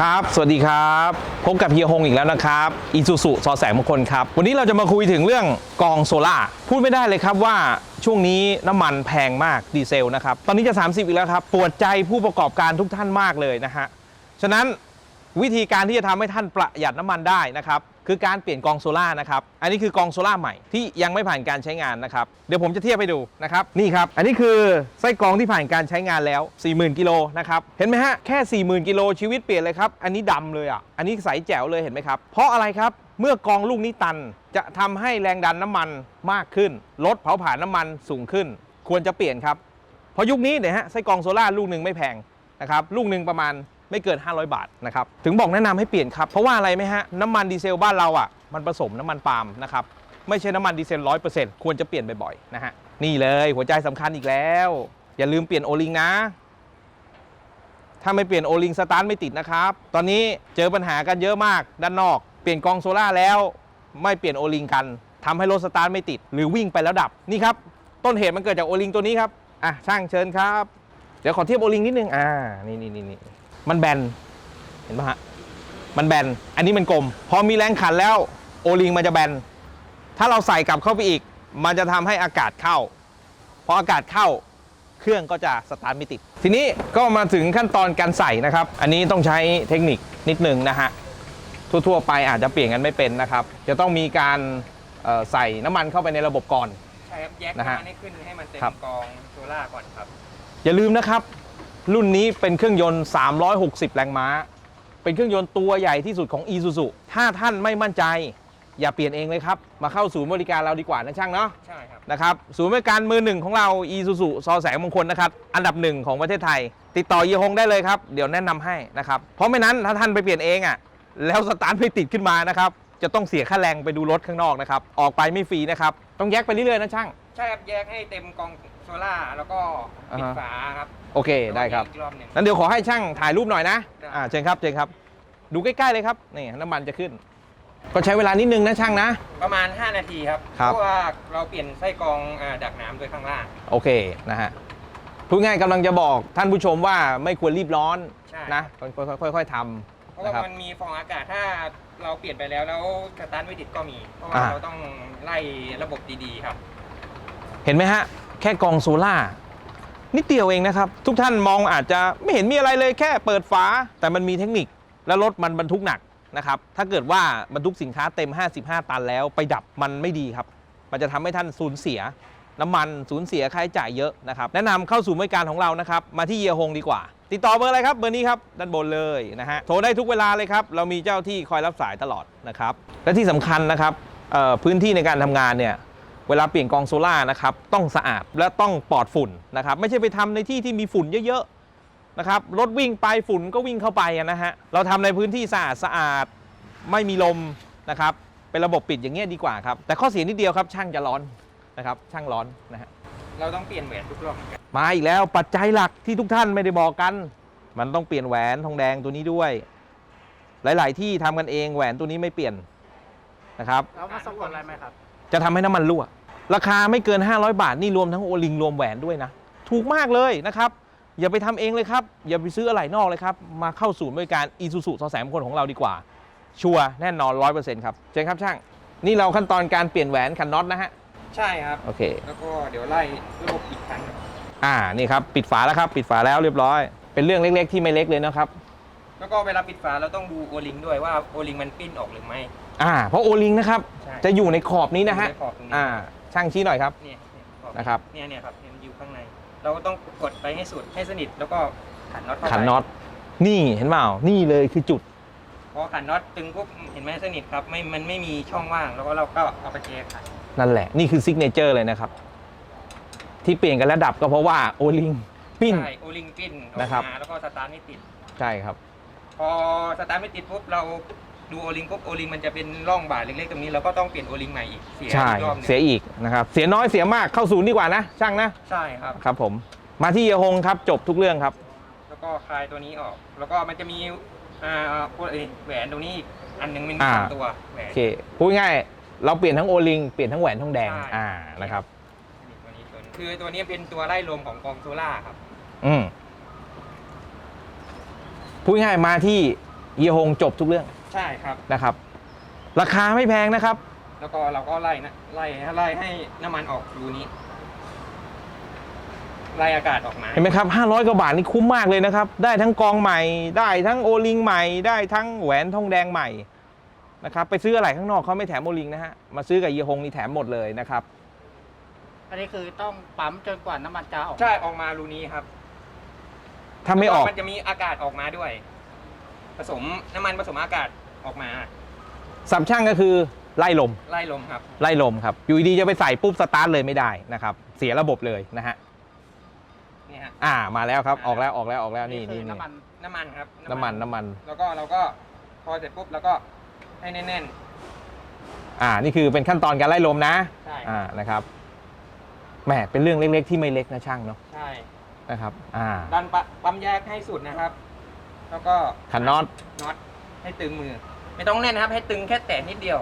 ครับ สวัสดีครับ พบกับเฮียฮงอีกแล้วนะครับอีซูซุซอแสงมงคลครับ วันนี้เราจะมาคุยถึงเรื่องกองโซล่า พูดไม่ได้เลยครับว่าช่วงนี้น้ำมันแพงมากดีเซลนะครับ ตอนนี้จะ 30 อีกแล้วครับ ปวดใจผู้ประกอบการทุกท่านมากเลยนะฮะ ฉะนั้นวิธีการที่จะทำให้ท่านประหยัดน้ำมันได้นะครับ คือการเปลี่ยนกองโซล่านะครับ อันนี้คือกองโซล่าใหม่ที่ยังไม่ผ่านการใช้งานนะครับ เดี๋ยวผมจะเทียบให้ดูนะครับ นี่ครับ อันนี้คือไส้กรองที่ผ่านการใช้งานแล้ว 40,000กิโลนะครับ เห็นไหมฮะ แค่ 40,000กิโลชีวิตเปลี่ยนเลยครับ อันนี้ดำเลยอะ อันนี้ใสแจ๋วเลยเห็นไหมครับ เพราะอะไรครับ เมื่อกองลูกนี้ตัน จะทำให้แรงดันน้ำมันมากขึ้น ลดเผาผลาญน้ำมันสูงขึ้น ควรจะเปลี่ยนครับ เพราะยุคนี้เนี่ยฮะ ไส้กรองโซล่าลูกหนึ่งไม่แพงนะครับ ลูกหนึ่งประมาณ ไม่เกิน 500 บาทนะครับถึงบอกแนะนำให้เปลี่ยนครับเพราะว่าอะไรไหมฮะน้ำมันดีเซลบ้านเราอะมันผสมน้ำมันปาล์มนะครับไม่ใช่น้ำมันดีเซล100%ควรจะเปลี่ยนบ่อยๆนะฮะนี่เลยหัวใจสำคัญอีกแล้ว อย่าลืมเปลี่ยนโอลิงนะ ถ้าไม่เปลี่ยนโอลิงสตาร์ทไม่ติดนะครับ ตอนนี้เจอปัญหากันเยอะมากด้านนอก เปลี่ยนกองโซล่าแล้ว ไม่เปลี่ยนโอลิงกันทำให้รถสตาร์ทไม่ติด หรือวิ่งไปแล้วดับนี่ครับต้นเหตุมันเกิดจากโอลิงตัวนี้ครับอะช่างเชิญครับ เดี๋ยวขอเทียบโอลิงนิดนึงอ่านี่นี่นี่นี่ มันแบน เห็นปะฮะ มันแบน อันนี้มันกลม พอมีแรงขันแล้วโอลิงมันจะแบน ถ้าเราใส่กลับเข้าไปอีก มันจะทำให้อากาศเข้า พออากาศเข้าเครื่องก็จะสตาร์ทไม่ติด ทีนี้ก็มาถึงขั้นตอนการใส่นะครับ อันนี้ต้องใช้เทคนิคนิดหนึ่งนะฮะ ทั่วๆไปอาจจะเปลี่ยนกันไม่เป็นนะครับ จะต้องมีการเอ่อใส่น้ำมันเข้าไปในระบบก่อน ใช่ครับ แยกนะฮะน้ำมันให้ขึ้นให้มันเต็มครับกองโซล่าร์ก่อนครับ อย่าลืมนะครับ รุ่นนี้เป็นเครื่องยนต์ 360 แรงม้า เป็นเครื่องยนต์ตัวใหญ่ที่สุดของ Isuzu ถ้าท่านไม่มั่นใจ อย่าเปลี่ยนเองเลยครับ มาเข้าศูนย์บริการเราดีกว่านะช่างเนาะ ใช่ครับ นะครับ ศูนย์บริการมือหนึ่งของเรา Isuzu ซอแสงมงคลนะครับ อันดับหนึ่งของประเทศไทย ติดต่อเยฮงได้เลยครับ เดี๋ยวแนะนำให้นะครับ เพราะไม่นั้นถ้าท่านไปเปลี่ยนเองอะ แล้วสตาร์ทไม่ติดขึ้นมานะครับ จะต้องเสียค่าแรงไปดูรถข้างนอกนะครับ ออกไปไม่ฟรีนะครับ ต้องแยกไปเรื่อยๆนะช่าง ใช่ครับแยกให้เต็มกองโซล่าร์แล้วก็ปิดอ่าฮะ ฝาครับโอเคได้ครับ แล้วก็อีกรอบหนึ่ง นั้นเดี๋ยวขอให้ช่างถ่ายรูปหน่อยนะ ได้ อ่าเชิญครับเชิญครับ ดูใกล้ๆเลยครับ นี่น้ำมันจะขึ้น ก็ใช้เวลานิดนึงนะช่างนะ ประมาณ 5 นาทีครับครับ เพราะว่าเราเปลี่ยนไส้กรองอ่าดักน้ำโดยข้างล่าง โอเคนะฮะ พูดง่ายกำลังจะบอกท่านผู้ชมว่าไม่ควรรีบร้อนใช่ นะค่อยๆค่อยๆทำเพราะนะว่าครับ มันมีฟองอากาศถ้าเราเปลี่ยนไปแล้วแล้วสตาร์ทไม่ติดก็มี เพราะว่าอ่า เราต้องไล่ระบบดีๆครับเห็นไหมฮะ แค่กองโซล่านิดเดียวเองนะครับ ทุกท่านมองอาจจะไม่เห็นมีอะไรเลยแค่เปิดฝา แต่มันมีเทคนิคและรถมันบรรทุกหนักนะครับ ถ้าเกิดว่าบรรทุกสินค้าเต็ม 55 ตันแล้วไปดับมันไม่ดีครับ มันจะทำให้ท่านสูญเสีย น้ำมันสูญเสียค่าใช้จ่ายเยอะนะครับ แนะนำเข้าสู่บริการของเรานะครับ มาที่เยียฮงดีกว่า ติดต่อเบอร์อะไรครับเบอร์นี้ครับด้านบนเลยนะฮะโทรได้ทุกเวลาเลยครับเรามีเจ้าที่คอยรับสายตลอดนะครับและที่สำคัญนะครับพื้นที่ในการทำงานเนี่ย เวลาเปลี่ยนกองโซล่าร์นะครับต้องสะอาดและต้องปลอดฝุ่นนะครับไม่ใช่ไปทำในที่ที่มีฝุ่นเยอะๆนะครับรถวิ่งไปฝุ่นก็วิ่งเข้าไปอะนะฮะเราทำในพื้นที่สะอาดสะอาดไม่มีลมนะครับเป็นระบบปิดอย่างเงี้ยดีกว่าครับแต่ข้อเสียนิดเดียวครับช่างจะร้อนนะครับช่างร้อนนะฮะเราต้องเปลี่ยนแหวนทุกรอบเหมือนกันมาอีกแล้วปัจจัยหลักที่ทุกท่านไม่ได้บอกกัน มันต้องเปลี่ยนแหวนทองแดงตัวนี้ด้วย หลาย ๆ ที่ทำกันเองแหวนตัวนี้ไม่เปลี่ยนนะครับแล้วมาสำรวจอะไรไหมครับ จะทำให้น้ำมันรั่ว ราคาไม่เกิน 500 บาท นี่รวมทั้งโอลิงรวมแหวนด้วยนะ ถูกมากเลยนะครับ อย่าไปทำเองเลยครับ อย่าไปซื้ออะไหล่นอกเลยครับ มาเข้าศูนย์บริการอีซูซูซอแสมคนของเราดีกว่า ชัวร์แน่นอน100%ครับเชิญครับช่าง นี่เราขั้นตอนการเปลี่ยนแหวนขันน็อตนะฮะ ใช่ครับ โอเค แล้วก็เดี๋ยวไล่ระบบอีกครั้งอ่า นี่ครับ ปิดฝาแล้วครับ ปิดฝาแล้วเรียบร้อย เป็นเรื่องเล็กๆ ที่ไม่เล็กเลยนะครับ แล้วก็เวลาปิดฝาเราต้องดูโอลิงด้วยว่าโอลิงมันปิ้นออกหรือไม่ อ่า เพราะโอลิงนะครับใช่จะอยู่ในขอบนี้นะฮะอยู่ใขอบตรงนี้อ่า ช่างชี้หน่อยครับเนี่ยเนี่ยขอบนะครับเนี่ยเนี่ยครับเนี่ยมันอยู่ข้างใน เราก็ต้องกดไปให้สุดให้สนิทแล้วก็ขันน็อตเข้าไปขันน็อตนี่เห็นเปล่านี่เลยคือจุดพอขันน็อตตึงปุ๊บเห็นไหมสนิทครับไม่มันไม่มีช่องว่างแล้วก็เราก็เอาไปเจขันนั่นแหละนี่คือซิกเนเจอร์เลยนะครับ ที่เปลี่ยนกันระดับก็เพราะว่าโอลิงปิ้นใช่โอลิงปิ้นออกนะครับมาแล้วก็สตาร์ทไม่ติดใช่ครับ พอสตาร์ทไม่ติดปุ๊บเรา ดูโอลิงปุ๊บโอลิงมันจะเป็นร่องบาดเล็กๆตรงนี้เราก็ต้องเปลี่ยนโอลิงใหม่อีกเสียใช่อีกรอบหนึงเสียอีกนะครับเสียน้อยเสียมากเข้าศูนย์ดีกว่านะช่างนะใช่ครับ ครับผมมาที่เยฮงครับจบทุกเรื่องครับ แล้วก็คลายตัวนี้ออก แล้วก็มันจะมีอ่าพวกเอ้ยแหวนตรงนี้อีกอันหนึงมันมีอ่า สามตัวแหวนโอเคพูดง่ายๆเราเปลี่ยนทั้งโอลิงเปลี่ยนทั้งแหวนทองแดงใช่อ่านะครับตัวนี้ตัวนี้คือตัวนี้เป็นตัวไล่ลมของกองโซล่าครับ อืมพูดง่ายๆมาที่เฮียฮงจบทุกเรื่อง ใช่ครับ นะครับ ราคาไม่แพงนะครับ แล้วก็เราก็ไล่นะไล่ไล่ให้น้ำมันออกรูนี้ ไล่อากาศออกมาเห็นไหมครับ 500 กว่าบาทนี่คุ้มมากเลยนะครับ ได้ทั้งกองใหม่ ได้ทั้งโอลิงใหม่ ได้ทั้งแหวนทองแดงใหม่นะครับ ไปซื้ออะไรข้างนอกเขาไม่แถมโอลิงนะฮะ มาซื้อกับเฮียฮงนี่แถมหมดเลยนะครับ อันนี้คือต้องปั๊มจนกว่าน้ำมันจะออก ใช่ออกมารูนี้ครับถ้าไม่ออกมันจะมีอากาศออกมาด้วย ผสมน้ำมันผสมอากาศออกมาสับช่างก็คือไล่ลมไล่ลมครับ ไล่ลมครับอยู่ดีๆจะไปใส่ปุ๊บสตาร์ทเลยไม่ได้นะครับ เสียระบบเลยนะฮะนี่ฮะอ่ามาแล้วครับออกแล้วออกแล้วออกแล้วนี่คืนี่อนี่น้ำมันน้ำมันครับน้ำมันน้ำมัน แล้วก็เราก็พอเสร็จปุ๊บแล้วก็ให้แน่นอ่านี่คือเป็นขั้นตอนการไล่ลมนะๆใช่อ่านะครับแหมเป็นเรื่องเล็กๆที่ไม่เล็กนะช่างเนาะใช่นะครับ อ่าดันปะปั๊มแยกให้สุดนะครับ แล้วก็ขันน็อตน็อตให้ตึงมือ ไม่ต้องแน่นนะครับ ให้ตึงแค่แตะนิดเดียว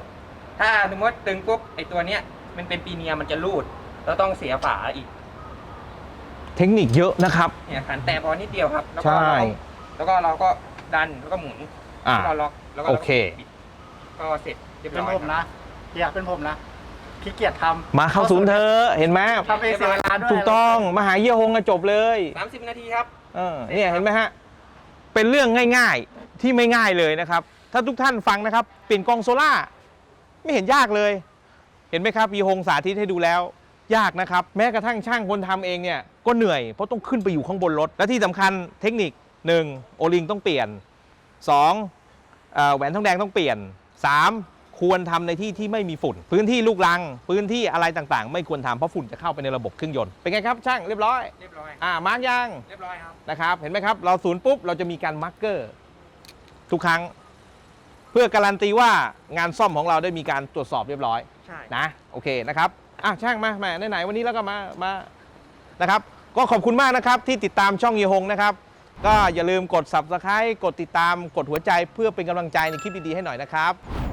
ถ้าสมมติตึงปุ๊บไอตัวเนี้ยมันเป็นปีเนียมันจะรูดเราต้องเสียฝาอีกเทคนิคเยอะนะครับ เนี่ยขันแตะพอนิดเดียวครับแล้วก็ใช่ เราก็แล้วก็เราก็ดันแล้วก็หมุนอ่า แล้วก็ล็อกแล้วก็โอเค ปิดก็เสร็จเรียบเป็นร้อยผมนะอยากเป็นผมนะขี้เกียจทำมาเข้าศูนย์เธอะเห็นไหมทำเองเสียเวลาด้วยถูกต้องมาหาเยี่ยหงก็จบเลย สามสิบนาทีครับ เออเนี่ยเห็นไหมฮะ เป็นเรื่องง่ายๆที่ไม่ง่ายเลยนะครับ ถ้าทุกท่านฟังนะครับเปลี่ยนกองโซล่าไม่เห็นยากเลย เห็นไหมครับยีหงสาธิตให้ดูแล้ว ยากนะครับ แม้กระทั่งช่างคนทำเองเนี่ยก็เหนื่อยเพราะต้องขึ้นไปอยู่ข้างบนรถ และที่สำคัญเทคนิค 1. โอลิงต้องเปลี่ยน 2. เอ่อแหวนทองแดงต้องเปลี่ยน 3. ควรทำในที่ที่ไม่มีฝุ่น พื้นที่ลูกรัง พื้นที่อะไรต่างๆ ไม่ควรทำเพราะฝุ่นจะเข้าไปในระบบเครื่องยนต์เป็นไงครับช่างเรียบร้อยเรียบร้อยอ่ามาร์กยังเรียบร้อยครับนะครับเห็นไหมครับเราศูนย์ปุ๊บเราจะมีการมาร์กเกอร์ทุกครั้ง เพื่อการันตีว่างานซ่อมของเราได้มีการตรวจสอบเรียบร้อยใช่นะโอเคนะครับอะช่างมาแหมไหนๆวันนี้แล้วก็มามานะครับก็ขอบคุณมากนะครับที่ติดตามช่องเฮียฮงนะครับก็อย่าลืมกด subscribe กดติดตามกดหัวใจเพื่อเป็นกำลังใจในคลิปดีๆให้หน่อยนะครับ